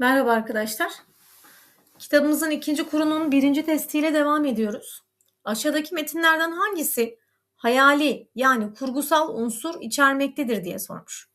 Merhaba arkadaşlar. Kitabımızın ikinci kurunun birinci testiyle devam ediyoruz. Aşağıdaki metinlerden hangisi hayali yani kurgusal unsur içermektedir diye sormuş.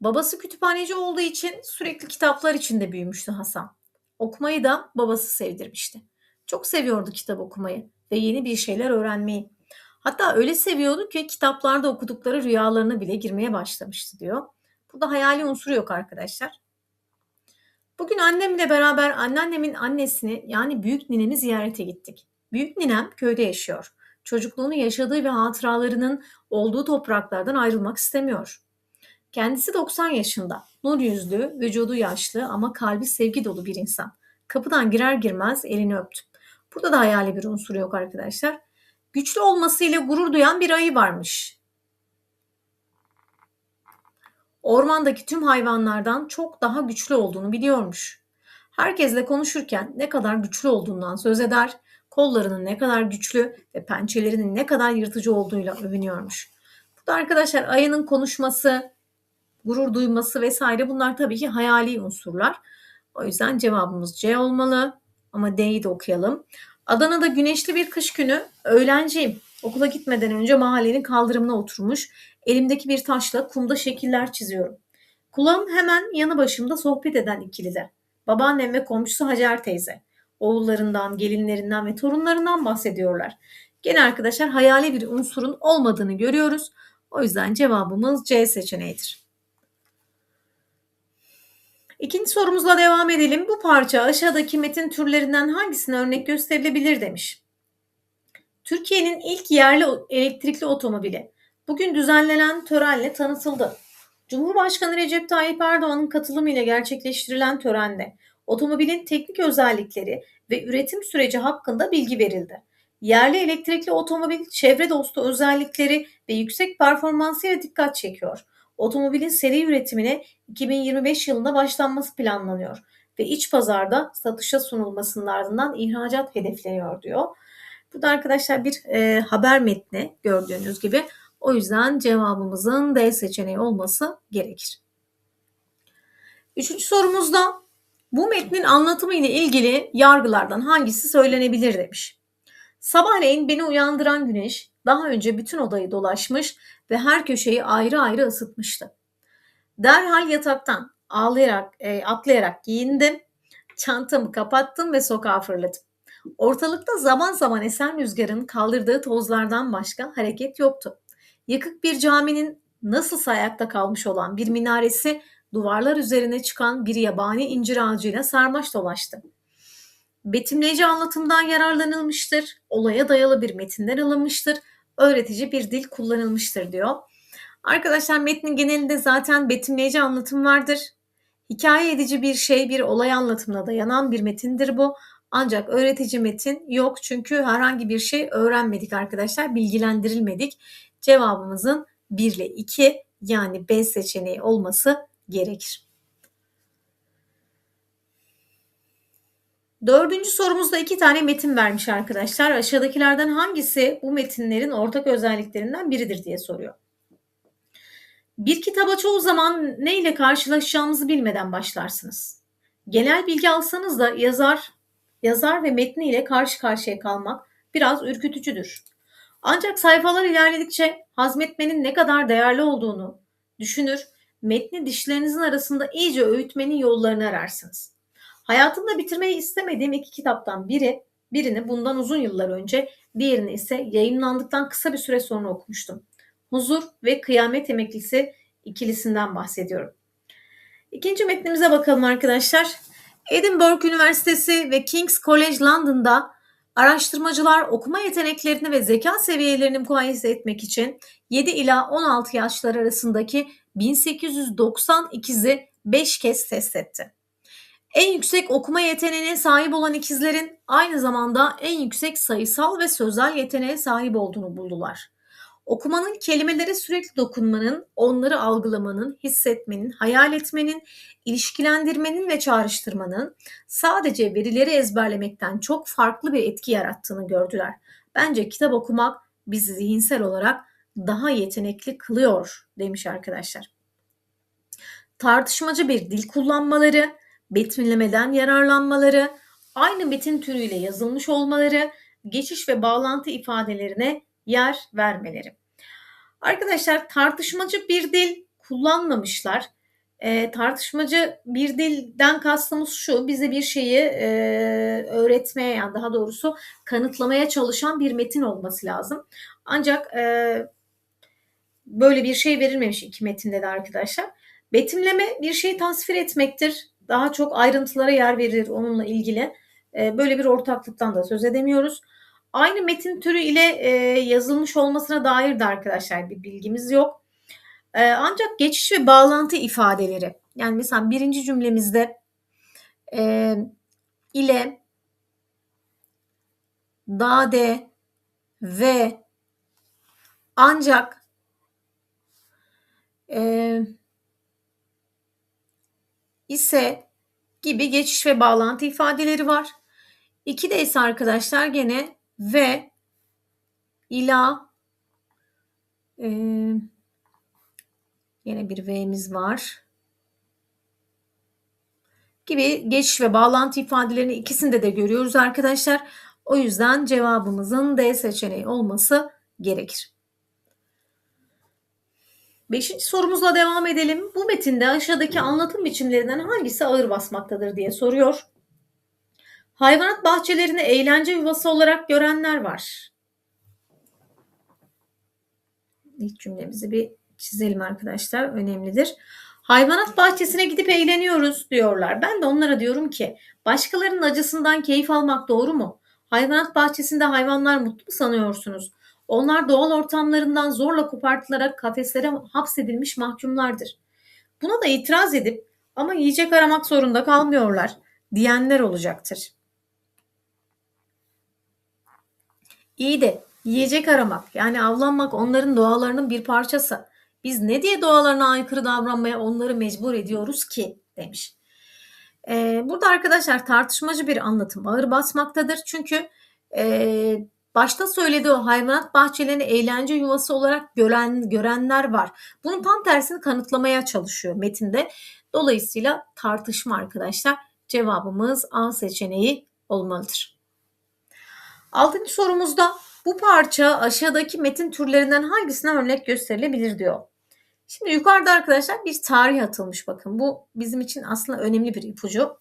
Babası kütüphaneci olduğu için sürekli kitaplar içinde büyümüştü Hasan. Okumayı da babası sevdirmişti. Çok seviyordu kitap okumayı ve yeni bir şeyler öğrenmeyi. Hatta öyle seviyordu ki kitaplarda okudukları rüyalarına bile girmeye başlamıştı diyor. Burada hayali unsuru yok arkadaşlar. Bugün annemle beraber anneannemin annesini yani büyük ninemi ziyarete gittik. Büyük ninem köyde yaşıyor. Çocukluğunu yaşadığı ve hatıralarının olduğu topraklardan ayrılmak istemiyor. Kendisi 90 yaşında. Nur yüzlü, vücudu yaşlı ama kalbi sevgi dolu bir insan. Kapıdan girer girmez elini öptüm. Burada da hayali bir unsur yok arkadaşlar. Güçlü olmasıyla gurur duyan bir ayı varmış. Ormandaki tüm hayvanlardan çok daha güçlü olduğunu biliyormuş. Herkesle konuşurken ne kadar güçlü olduğundan söz eder, kollarının ne kadar güçlü ve pençelerinin ne kadar yırtıcı olduğuyla övünüyormuş. Burada arkadaşlar ayının konuşması, gurur duyması vesaire bunlar tabii ki hayali unsurlar. O yüzden cevabımız C olmalı ama D'yi de okuyalım. Adana'da güneşli bir kış günü öğlenciyim. Okula gitmeden önce mahallenin kaldırımına oturmuş, elimdeki bir taşla kumda şekiller çiziyorum. Kulağım hemen yanı başımda sohbet eden ikilide. Babaannem ve komşusu Hacer teyze. Oğullarından, gelinlerinden ve torunlarından bahsediyorlar. Gene arkadaşlar hayali bir unsurun olmadığını görüyoruz. O yüzden cevabımız C seçeneğidir. İkinci sorumuzla devam edelim. Bu parça aşağıdaki metin türlerinden hangisine örnek gösterilebilir demiş. Türkiye'nin ilk yerli elektrikli otomobili bugün düzenlenen törenle tanıtıldı. Cumhurbaşkanı Recep Tayyip Erdoğan'ın katılımıyla gerçekleştirilen törende otomobilin teknik özellikleri ve üretim süreci hakkında bilgi verildi. Yerli elektrikli otomobil çevre dostu özellikleri ve yüksek performansıyla dikkat çekiyor. Otomobilin seri üretimine 2025 yılında başlanması planlanıyor ve iç pazarda satışa sunulmasının ardından ihracat hedefleniyor diyor. Bu da arkadaşlar bir e, haber metni gördüğünüz gibi. O yüzden cevabımızın D seçeneği olması gerekir. Üçüncü sorumuzda bu metnin anlatımı ile ilgili yargılardan hangisi söylenebilir demiş. Sabahleyin beni uyandıran güneş daha önce bütün odayı dolaşmış ve her köşeyi ayrı ayrı ısıtmıştı. Derhal yataktan ağlayarak, e, atlayarak giyindim, çantamı kapattım ve sokağa fırladım. Ortalıkta zaman zaman esen rüzgarın kaldırdığı tozlardan başka hareket yoktu. Yıkık bir caminin nasılsa ayakta kalmış olan bir minaresi duvarlar üzerine çıkan bir yabani incir ağacıyla sarmaş dolaştı. Betimleyici anlatımdan yararlanılmıştır, olaya dayalı bir metinden alınmıştır, öğretici bir dil kullanılmıştır diyor. Arkadaşlar metnin genelinde zaten betimleyici anlatım vardır. Hikaye edici bir şey, bir olay anlatımına dayanan bir metindir bu. Ancak öğretici metin yok çünkü herhangi bir şey öğrenmedik arkadaşlar, bilgilendirilmedik. Cevabımızın 1 ile 2 yani B seçeneği olması gerekir. Dördüncü sorumuzda iki tane metin vermiş arkadaşlar. Aşağıdakilerden hangisi bu metinlerin ortak özelliklerinden biridir diye soruyor. Bir kitaba çoğu zaman ne ile karşılaşacağımızı bilmeden başlarsınız. Genel bilgi alsanız da yazar, yazar ve metni ile karşı karşıya kalmak biraz ürkütücüdür. Ancak sayfalar ilerledikçe hazmetmenin ne kadar değerli olduğunu düşünür, metni dişlerinizin arasında iyice öğütmenin yollarını ararsınız. Hayatımda bitirmeyi istemediğim iki kitaptan biri, birini bundan uzun yıllar önce, diğerini ise yayınlandıktan kısa bir süre sonra okumuştum. Huzur ve Kıyamet Emeklisi ikilisinden bahsediyorum. İkinci metnimize bakalım arkadaşlar. Edinburgh Üniversitesi ve King's College London'da araştırmacılar okuma yeteneklerini ve zeka seviyelerini mukayese etmek için 7 ila 16 yaşlar arasındaki 1890 ikizi 5 kez test etti. En yüksek okuma yeteneğine sahip olan ikizlerin aynı zamanda en yüksek sayısal ve sözel yeteneğe sahip olduğunu buldular. Okumanın kelimelere sürekli dokunmanın, onları algılamanın, hissetmenin, hayal etmenin, ilişkilendirmenin ve çağrıştırmanın sadece verileri ezberlemekten çok farklı bir etki yarattığını gördüler. Bence kitap okumak bizi zihinsel olarak daha yetenekli kılıyor demiş arkadaşlar. Tartışmacı bir dil kullanmaları, betimlemeden yararlanmaları, aynı metin türüyle yazılmış olmaları, geçiş ve bağlantı ifadelerine yer vermeleri. Arkadaşlar tartışmacı bir dil kullanmamışlar. E, tartışmacı bir dilden kastımız şu, bize bir şeyi e, öğretmeye yani daha doğrusu kanıtlamaya çalışan bir metin olması lazım. Ancak e, böyle bir şey verilmemiş iki metinde de arkadaşlar. Betimleme bir şeyi tasvir etmektir. Daha çok ayrıntılara yer verir onunla ilgili. E, böyle bir ortaklıktan da söz edemiyoruz. Aynı metin türü ile e, yazılmış olmasına dair de arkadaşlar bir bilgimiz yok. E, ancak geçiş ve bağlantı ifadeleri. Yani mesela birinci cümlemizde e, ile, dade ve ancak e, ise gibi geçiş ve bağlantı ifadeleri var. İki de ise arkadaşlar gene ve ila e, yine bir V'miz var gibi geçiş ve bağlantı ifadelerini ikisinde de görüyoruz arkadaşlar. O yüzden cevabımızın D seçeneği olması gerekir. Beşinci sorumuzla devam edelim. Bu metinde aşağıdaki anlatım biçimlerinden hangisi ağır basmaktadır diye soruyor. Hayvanat bahçelerini eğlence yuvası olarak görenler var. İlk cümlemizi bir çizelim arkadaşlar. Önemlidir. Hayvanat bahçesine gidip eğleniyoruz diyorlar. Ben de onlara diyorum ki başkalarının acısından keyif almak doğru mu? Hayvanat bahçesinde hayvanlar mutlu mu sanıyorsunuz? Onlar doğal ortamlarından zorla kopartılarak kafeslere hapsedilmiş mahkumlardır. Buna da itiraz edip ama yiyecek aramak zorunda kalmıyorlar diyenler olacaktır. İyi de yiyecek aramak yani avlanmak onların doğalarının bir parçası. Biz ne diye doğalarına aykırı davranmaya onları mecbur ediyoruz ki demiş. Ee, burada arkadaşlar tartışmacı bir anlatım ağır basmaktadır. Çünkü e, başta söylediği o hayvanat bahçelerini eğlence yuvası olarak gören görenler var. Bunun tam tersini kanıtlamaya çalışıyor metinde. Dolayısıyla tartışma arkadaşlar. Cevabımız A seçeneği olmalıdır. Altıncı sorumuzda bu parça aşağıdaki metin türlerinden hangisine örnek gösterilebilir diyor. Şimdi yukarıda arkadaşlar bir tarih atılmış bakın. Bu bizim için aslında önemli bir ipucu.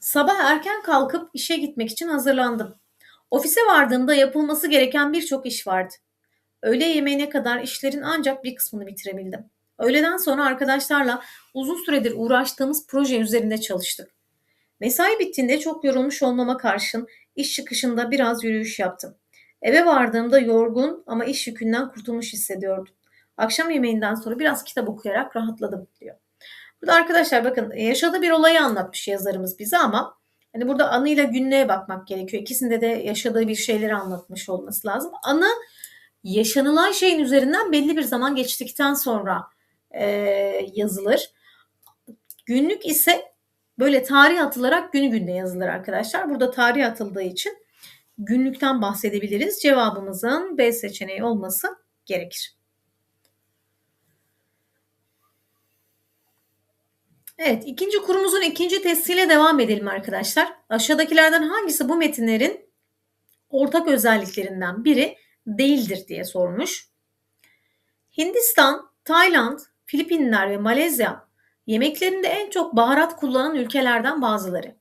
Sabah erken kalkıp işe gitmek için hazırlandım. Ofise vardığımda yapılması gereken birçok iş vardı. Öğle yemeğine kadar işlerin ancak bir kısmını bitirebildim. Öğleden sonra arkadaşlarla uzun süredir uğraştığımız proje üzerinde çalıştık. Mesai bittiğinde çok yorulmuş olmama karşın iş çıkışında biraz yürüyüş yaptım. Eve vardığımda yorgun ama iş yükünden kurtulmuş hissediyordum. Akşam yemeğinden sonra biraz kitap okuyarak rahatladım diyor. Burada arkadaşlar bakın yaşadığı bir olayı anlatmış yazarımız bize ama hani burada anıyla günlüğe bakmak gerekiyor. İkisinde de yaşadığı bir şeyleri anlatmış olması lazım. Anı yaşanılan şeyin üzerinden belli bir zaman geçtikten sonra e, yazılır. Günlük ise böyle tarih atılarak günü günde yazılır arkadaşlar. Burada tarih atıldığı için günlükten bahsedebiliriz. Cevabımızın B seçeneği olması gerekir. Evet, ikinci kurumuzun ikinci testiyle devam edelim arkadaşlar. Aşağıdakilerden hangisi bu metinlerin ortak özelliklerinden biri değildir diye sormuş. Hindistan, Tayland, Filipinler ve Malezya yemeklerinde en çok baharat kullanan ülkelerden bazıları.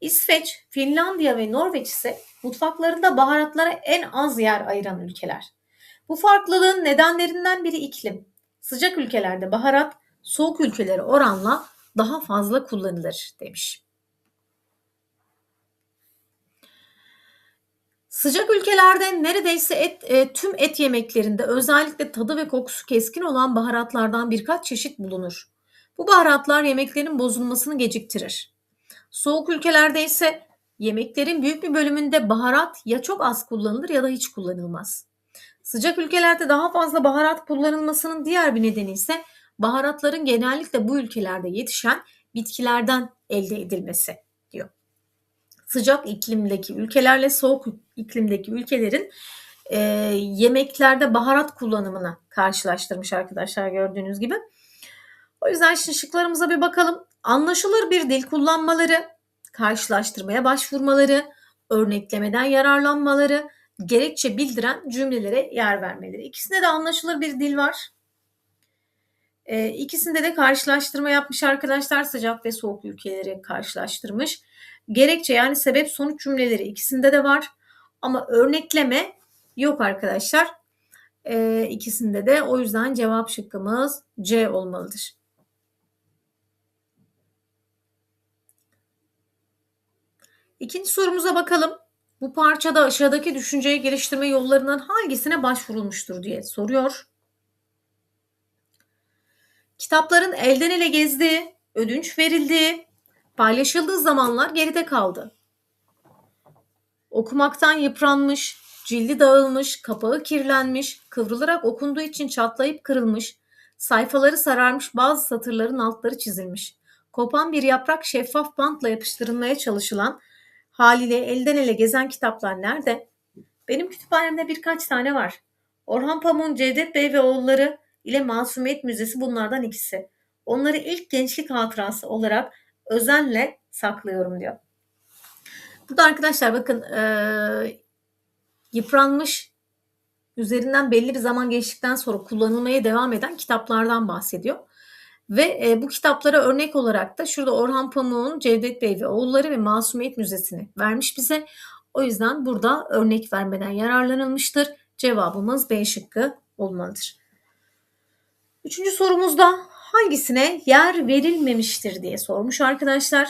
İsveç, Finlandiya ve Norveç ise mutfaklarında baharatlara en az yer ayıran ülkeler. Bu farklılığın nedenlerinden biri iklim. Sıcak ülkelerde baharat, soğuk ülkelere oranla daha fazla kullanılır demiş. Sıcak ülkelerde neredeyse et, e, tüm et yemeklerinde özellikle tadı ve kokusu keskin olan baharatlardan birkaç çeşit bulunur. Bu baharatlar yemeklerin bozulmasını geciktirir. Soğuk ülkelerde ise yemeklerin büyük bir bölümünde baharat ya çok az kullanılır ya da hiç kullanılmaz. Sıcak ülkelerde daha fazla baharat kullanılmasının diğer bir nedeni ise baharatların genellikle bu ülkelerde yetişen bitkilerden elde edilmesi diyor. Sıcak iklimdeki ülkelerle soğuk iklimdeki ülkelerin e, yemeklerde baharat kullanımını karşılaştırmış arkadaşlar gördüğünüz gibi. O yüzden şimdi şıklarımıza bir bakalım. Anlaşılır bir dil kullanmaları, karşılaştırmaya başvurmaları, örneklemeden yararlanmaları, gerekçe bildiren cümlelere yer vermeleri. İkisinde de anlaşılır bir dil var. E, ikisinde de karşılaştırma yapmış arkadaşlar sıcak ve soğuk ülkeleri karşılaştırmış. Gerekçe yani sebep sonuç cümleleri ikisinde de var. Ama örnekleme yok arkadaşlar. E, ikisinde de o yüzden cevap şıkkımız C olmalıdır. İkinci sorumuza bakalım. Bu parçada aşağıdaki düşünceyi geliştirme yollarından hangisine başvurulmuştur diye soruyor. Kitapların elden ele gezdiği, ödünç verildiği, paylaşıldığı zamanlar geride kaldı. Okumaktan yıpranmış, cildi dağılmış, kapağı kirlenmiş, kıvrılarak okunduğu için çatlayıp kırılmış, sayfaları sararmış bazı satırların altları çizilmiş. Kopan bir yaprak şeffaf bantla yapıştırılmaya çalışılan haliyle elden ele gezen kitaplar nerede? Benim kütüphanemde birkaç tane var. Orhan Pamuk'un Cevdet Bey ve oğulları ile Masumiyet Müzesi bunlardan ikisi. Onları ilk gençlik hatırası olarak özenle saklıyorum diyor. Burada arkadaşlar bakın e, yıpranmış üzerinden belli bir zaman geçtikten sonra kullanılmaya devam eden kitaplardan bahsediyor. Ve e, bu kitaplara örnek olarak da şurada Orhan Pamuk'un Cevdet Bey ve Oğulları ve Masumiyet Müzesi'ni vermiş bize. O yüzden burada örnek vermeden yararlanılmıştır. Cevabımız B şıkkı olmalıdır. Üçüncü sorumuzda hangisine yer verilmemiştir diye sormuş arkadaşlar.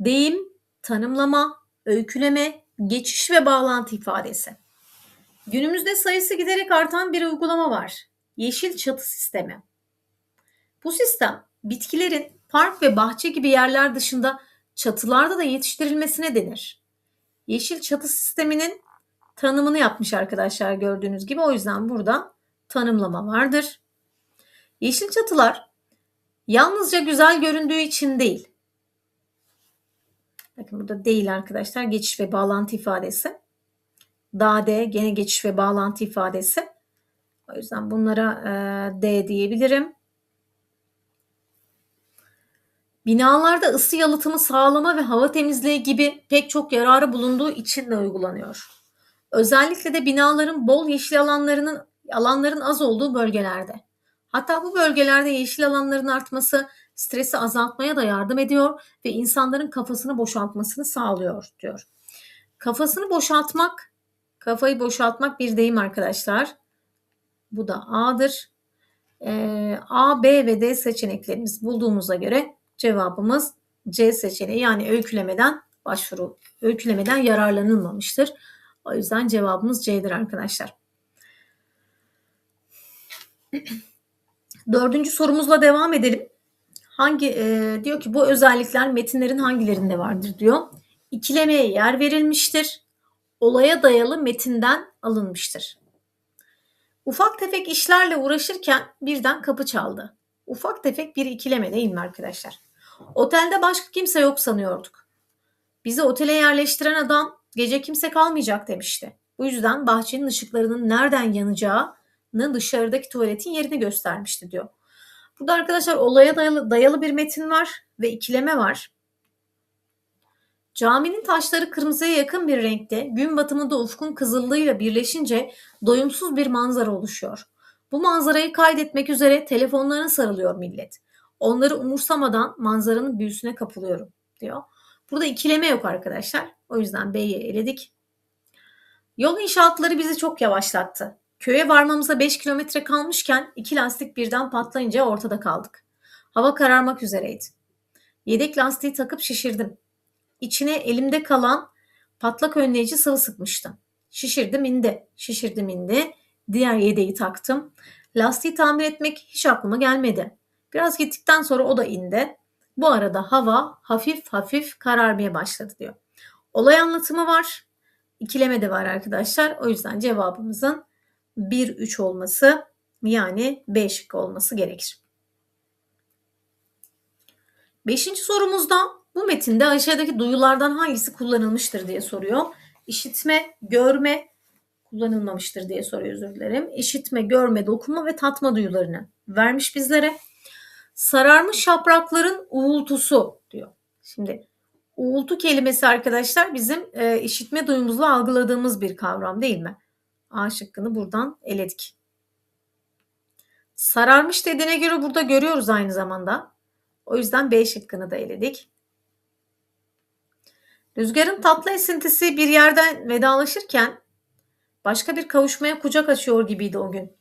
Deyim, tanımlama, öyküleme, geçiş ve bağlantı ifadesi. Günümüzde sayısı giderek artan bir uygulama var. Yeşil çatı sistemi. Bu sistem bitkilerin park ve bahçe gibi yerler dışında çatılarda da yetiştirilmesine denir. Yeşil çatı sisteminin tanımını yapmış arkadaşlar gördüğünüz gibi. O yüzden burada tanımlama vardır. Yeşil çatılar yalnızca güzel göründüğü için değil. Bakın burada değil arkadaşlar. Geçiş ve bağlantı ifadesi. Dade gene geçiş ve bağlantı ifadesi. O yüzden bunlara e, D diyebilirim. Binalarda ısı yalıtımı sağlama ve hava temizliği gibi pek çok yararı bulunduğu için de uygulanıyor. Özellikle de binaların bol yeşil alanlarının alanların az olduğu bölgelerde. Hatta bu bölgelerde yeşil alanların artması stresi azaltmaya da yardım ediyor ve insanların kafasını boşaltmasını sağlıyor diyor. Kafasını boşaltmak, kafayı boşaltmak bir deyim arkadaşlar. Bu da A'dır. Ee, A, B ve D seçeneklerimiz bulduğumuza göre cevabımız C seçeneği yani öykülemeden başvuru, öykülemeden yararlanılmamıştır. O yüzden cevabımız C'dir arkadaşlar. Dördüncü sorumuzla devam edelim. Hangi e, diyor ki bu özellikler metinlerin hangilerinde vardır diyor. İkilemeye yer verilmiştir. Olaya dayalı metinden alınmıştır. Ufak tefek işlerle uğraşırken birden kapı çaldı. Ufak tefek bir ikileme değil mi arkadaşlar? Otelde başka kimse yok sanıyorduk. Bizi otele yerleştiren adam gece kimse kalmayacak demişti. Bu yüzden bahçenin ışıklarının nereden yanacağını dışarıdaki tuvaletin yerini göstermişti diyor. Burada arkadaşlar olaya dayalı, dayalı bir metin var ve ikileme var. Caminin taşları kırmızıya yakın bir renkte, gün batımında ufkun kızıllığıyla birleşince doyumsuz bir manzara oluşuyor. Bu manzarayı kaydetmek üzere telefonlarına sarılıyor millet. Onları umursamadan manzaranın büyüsüne kapılıyorum diyor. Burada ikileme yok arkadaşlar. O yüzden B'yi eledik. Yol inşaatları bizi çok yavaşlattı. Köye varmamıza 5 kilometre kalmışken iki lastik birden patlayınca ortada kaldık. Hava kararmak üzereydi. Yedek lastiği takıp şişirdim. İçine elimde kalan patlak önleyici sıvı sıkmıştım. Şişirdim indi. Şişirdim indi. Diğer yedeği taktım. Lastiği tamir etmek hiç aklıma gelmedi. Biraz gittikten sonra o da indi. Bu arada hava hafif hafif kararmaya başladı diyor. Olay anlatımı var. İkileme de var arkadaşlar. O yüzden cevabımızın 1-3 olması yani B şıkkı olması gerekir. Beşinci sorumuzda bu metinde aşağıdaki duyulardan hangisi kullanılmıştır diye soruyor. İşitme, görme kullanılmamıştır diye soruyor özür dilerim. İşitme, görme, dokunma ve tatma duyularını vermiş bizlere. Sararmış yaprakların uğultusu diyor. Şimdi uğultu kelimesi arkadaşlar bizim e, işitme duyumuzla algıladığımız bir kavram değil mi? A şıkkını buradan eledik. Sararmış dediğine göre burada görüyoruz aynı zamanda. O yüzden B şıkkını da eledik. Rüzgarın tatlı esintisi bir yerden vedalaşırken başka bir kavuşmaya kucak açıyor gibiydi o gün.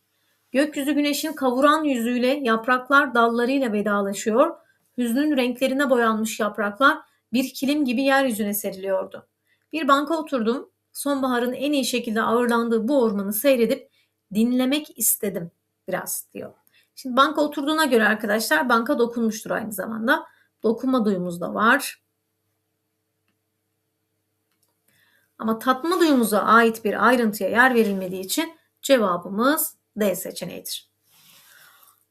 Gökyüzü güneşin kavuran yüzüyle yapraklar dallarıyla vedalaşıyor. Hüznün renklerine boyanmış yapraklar bir kilim gibi yeryüzüne seriliyordu. Bir banka oturdum. Sonbaharın en iyi şekilde ağırlandığı bu ormanı seyredip dinlemek istedim biraz diyor. Şimdi banka oturduğuna göre arkadaşlar banka dokunmuştur aynı zamanda. Dokunma duyumuz da var. Ama tatma duyumuza ait bir ayrıntıya yer verilmediği için cevabımız D seçeneğidir.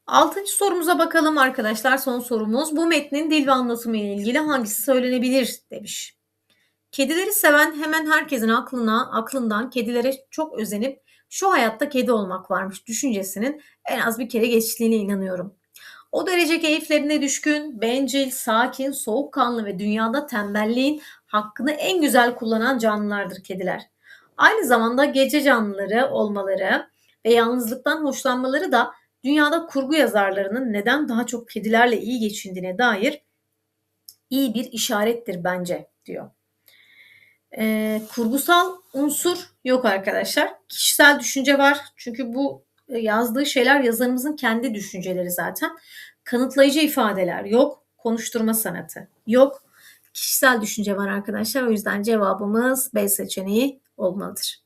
Altıncı sorumuza bakalım arkadaşlar. Son sorumuz. Bu metnin dil ve anlatımı ile ilgili hangisi söylenebilir demiş. Kedileri seven hemen herkesin aklına, aklından kedilere çok özenip şu hayatta kedi olmak varmış düşüncesinin en az bir kere geçtiğine inanıyorum. O derece keyiflerine düşkün, bencil, sakin, soğukkanlı ve dünyada tembelliğin hakkını en güzel kullanan canlılardır kediler. Aynı zamanda gece canlıları olmaları ve yalnızlıktan hoşlanmaları da dünyada kurgu yazarlarının neden daha çok kedilerle iyi geçindiğine dair iyi bir işarettir bence diyor. Ee, kurgusal unsur yok arkadaşlar. Kişisel düşünce var. Çünkü bu e, yazdığı şeyler yazarımızın kendi düşünceleri zaten. Kanıtlayıcı ifadeler yok. Konuşturma sanatı yok. Kişisel düşünce var arkadaşlar. O yüzden cevabımız B seçeneği olmalıdır.